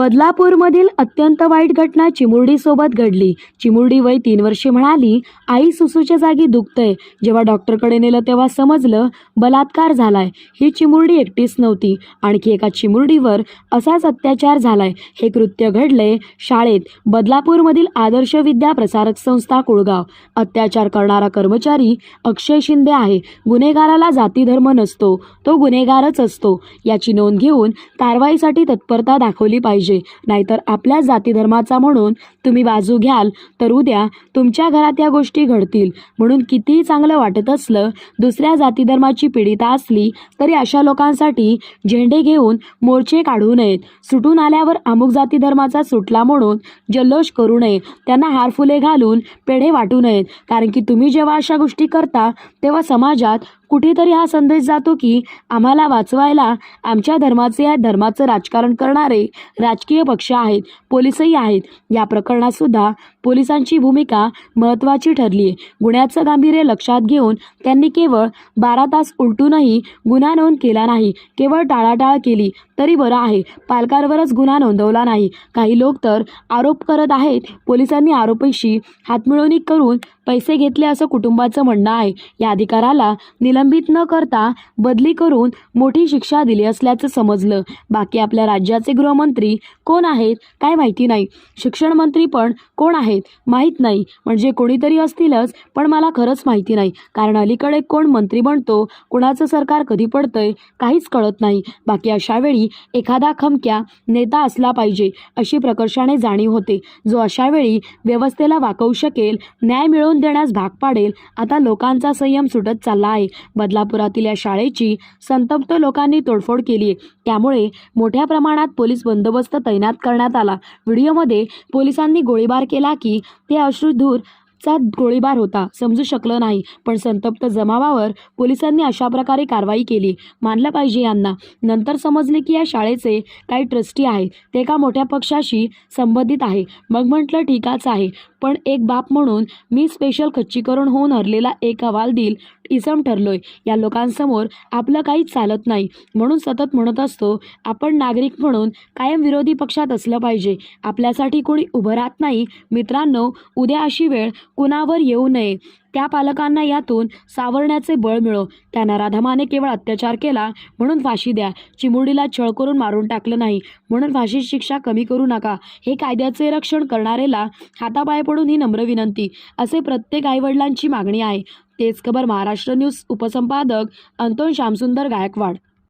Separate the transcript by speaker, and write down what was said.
Speaker 1: बदलापूरमधील अत्यंत वाईट घटना चिमुरडीसोबत घडली. चिमुरडी वय तीन वर्षे म्हणाली आई सुसूच्या जागी दुखतंय. जेव्हा डॉक्टरकडे नेलं तेव्हा समजलं बलात्कार झालाय. ही चिमुरडी एकटीच नव्हती. आणखी एका चिमुरडीवर असाच अत्याचार झालाय. हे कृत्य घडले शाळेत बदलापूरमधील आदर्श विद्या प्रसारक संस्था कुळगाव. अत्याचार करणारा कर्मचारी अक्षय शिंदे आहे. गुन्हेगाराला जाती धर्म नसतो. तो गुन्हेगारच असतो. याची नोंद घेऊन कारवाईसाठी तत्परता दाखवली पाहिजे. नाहीतर आपल्या जाती धर्माचा म्हणून तुम्ही बाजू घ्याल तर उद्या तुमच्या घरात या गोष्टी घडतील. म्हणून कितीही चांगलं वाटत असलं दुसऱ्या जाती धर्माची पीडिता असली तरी अशा लोकांसाठी झेंडे घेऊन मोर्चे काढू नयेत. सुटून आल्यावर अमुक जाती धर्माचा सुटला म्हणून जल्लोष करू नये. त्यांना हारफुले घालून पेढे वाटू नयेत. कारण की तुम्ही जेव्हा अशा गोष्टी करता तेव्हा समाजात कुठेतरी हा संदेश जातो की आम्हाला वाचवायला आमच्या धर्माचे या धर्माचं राजकारण करणारे राजकीय पक्ष आहेत पोलिसही आहेत. या प्रकरणात सुद्धा पोलिसांची भूमिका महत्त्वाची ठरली आहे. गुन्ह्याचं गांभीर्य लक्षात घेऊन त्यांनी केवळ बारा तास उलटूनही गुन्हा नोंद केला नाही. केवळ टाळाटाळ केली तरी बरं आहे. पालकांवरच गुन्हा नोंदवला नाही. काही लोक तर आरोप करत आहेत. पोलिसांनी आरोपीशी हातमिळवणी करून पैसे घेतले असं कुटुंबाचं म्हणणं आहे. या अधिकाराला निलंबित न करता बदली करून मोठी शिक्षा दिली असल्याचं समजलं. बाकी आपल्या राज्याचे गृहमंत्री कोण आहेत काय माहिती नाही. शिक्षण मंत्री पण कोण आहेत माहीत नाही. म्हणजे कोणीतरी असतीलच पण मला खरंच माहिती नाही. कारण अलीकडे कोण मंत्री बनतो कुणाचं सरकार कधी पडतंय काहीच कळत नाही. बाकी अशावेळी एखादा खमक्या नेता असला पाहिजे अशी प्रकर्षाने जाणीव होते. जो अशावेळी व्यवस्थेला वाकवू शकेल न्याय मिळवून देण्यास भाग पाडेल आता लोकांचा संयम सुटत चालला आहे. बदलापुरातील या शाळेची संतप्त लोकांनी तोडफोड केली आहे त्यामुळे मोठ्या प्रमाणात पोलीस बंदोबस्त तैनात करण्यात आला. व्हिडिओमध्ये पोलिसांनी गोळीबार केला की ते अश्रुधूर चा गोळीबार होता समजू शकलं नाही. पण संतप्त जमावावर पोलिसांनी अशा प्रकारे कारवाई केली. मानलं पाहिजे यांना. नंतर समजले की या शाळेचे काही ट्रस्टी आहेत. ते एका मोठ्या पक्षाशी संबंधित आहे. मग म्हटलं ठीकाच आहे. पण एक बाप म्हणून मी स्पेशल खच्चीकरण होऊन हरलेला एक अहवाल देईल इसम ठरलोय. या लोकांसमोर आपलं काहीच चालत नाही. म्हणून सतत म्हणत असतो आपण नागरिक म्हणून कायम विरोधी पक्षात असलं पाहिजे. आपल्यासाठी कोणी उभं राहत नाही. मित्रांनो उद्या अशी वेळ कुणावर येऊ नये. त्या पालकांना यातून सावरण्याचे बळ मिळो. त्यांना राधामाने केवळ अत्याचार केला म्हणून फाशी द्या. चिमुरडीला छळ करून मारून टाकलं नाही म्हणून फाशी शिक्षा कमी करू नका. हे कायद्याचे रक्षण करणारेला हातापाय पडून ही नम्र विनंती. असे प्रत्येक आईवडिलांची मागणी आहे. तेच खबर महाराष्ट्र न्यूज उपसंपादक अंतोन श्यामसुंदर गायकवाड.